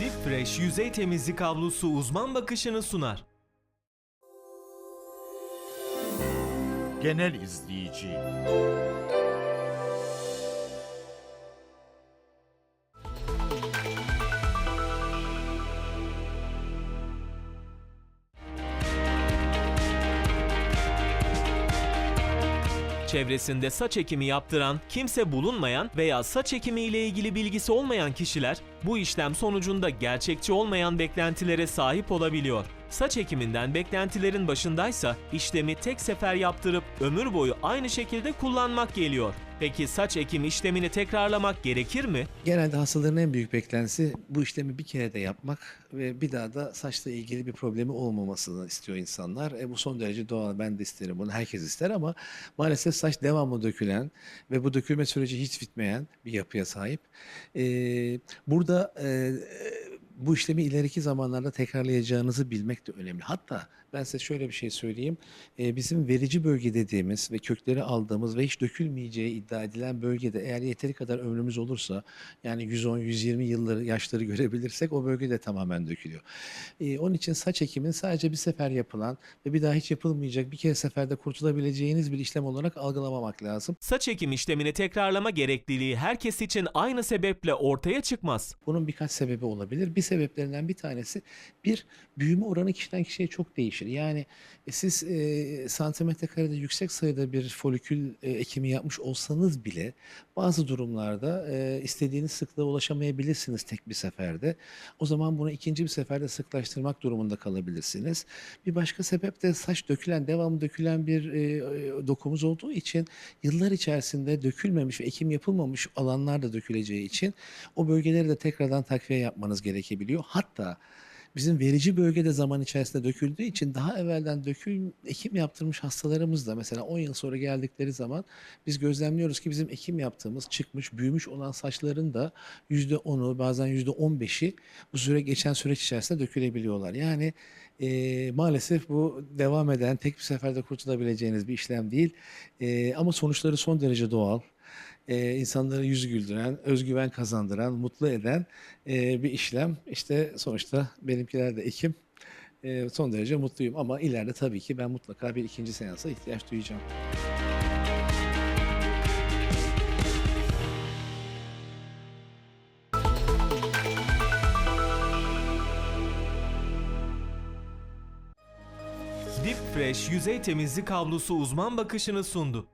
Deep Fresh yüzey temizlik havlusu uzman bakışını sunar. Genel izleyici. Çevresinde saç ekimi yaptıran, kimse bulunmayan veya saç ekimi ile ilgili bilgisi olmayan kişiler bu işlem sonucunda gerçekçi olmayan beklentilere sahip olabiliyor. Saç ekiminden beklentilerin başındaysa işlemi tek sefer yaptırıp ömür boyu aynı şekilde kullanmak geliyor. Peki saç ekim işlemini tekrarlamak gerekir mi? Genelde hastaların en büyük beklentisi bu işlemi bir kere de yapmak ve bir daha da saçla ilgili bir problemi olmamasını istiyor insanlar. E, bu son derece doğal. Ben de isterim bunu. Herkes ister ama maalesef saç devamlı dökülen ve bu dökülme süreci hiç bitmeyen bir yapıya sahip. E, burada e, bu işlemi ileriki zamanlarda tekrarlayacağınızı bilmek de önemli. Hatta ben size şöyle bir şey söyleyeyim. Ee, bizim verici bölge dediğimiz ve kökleri aldığımız ve hiç dökülmeyeceği iddia edilen bölgede eğer yeteri kadar ömrümüz olursa yani 110-120 yılları yaşları görebilirsek o bölge de tamamen dökülüyor. Ee, onun için saç ekimin sadece bir sefer yapılan ve bir daha hiç yapılmayacak bir kere seferde kurtulabileceğiniz bir işlem olarak algılamamak lazım. Saç ekim işlemini tekrarlama gerekliliği herkes için aynı sebeple ortaya çıkmaz. Bunun birkaç sebebi olabilir. Bir sebeplerinden bir tanesi bir büyüme oranı kişiden kişiye çok değişir. Yani e, siz e, santimetre karede yüksek sayıda bir folikül e, ekimi yapmış olsanız bile bazı durumlarda e, istediğiniz sıklığa ulaşamayabilirsiniz tek bir seferde. O zaman bunu ikinci bir seferde sıklaştırmak durumunda kalabilirsiniz. Bir başka sebep de saç dökülen, devamlı dökülen bir e, e, dokumuz olduğu için yıllar içerisinde dökülmemiş ve ekim yapılmamış alanlar da döküleceği için o bölgeleri de tekrardan takviye yapmanız gerekebiliyor. Hatta bizim verici bölgede zaman içerisinde döküldüğü için daha evvelden dökül ekim yaptırmış hastalarımız da mesela 10 yıl sonra geldikleri zaman biz gözlemliyoruz ki bizim ekim yaptığımız çıkmış, büyümüş olan saçların da %10'u bazen %15'i bu süre geçen süreç içerisinde dökülebiliyorlar. Yani e, maalesef bu devam eden tek bir seferde kurtulabileceğiniz bir işlem değil. E, ama sonuçları son derece doğal e, insanları yüz güldüren, özgüven kazandıran, mutlu eden e, bir işlem. İşte sonuçta benimkiler de ekim. E, son derece mutluyum ama ileride tabii ki ben mutlaka bir ikinci seansa ihtiyaç duyacağım. Deep Fresh yüzey temizlik havlusu uzman bakışını sundu.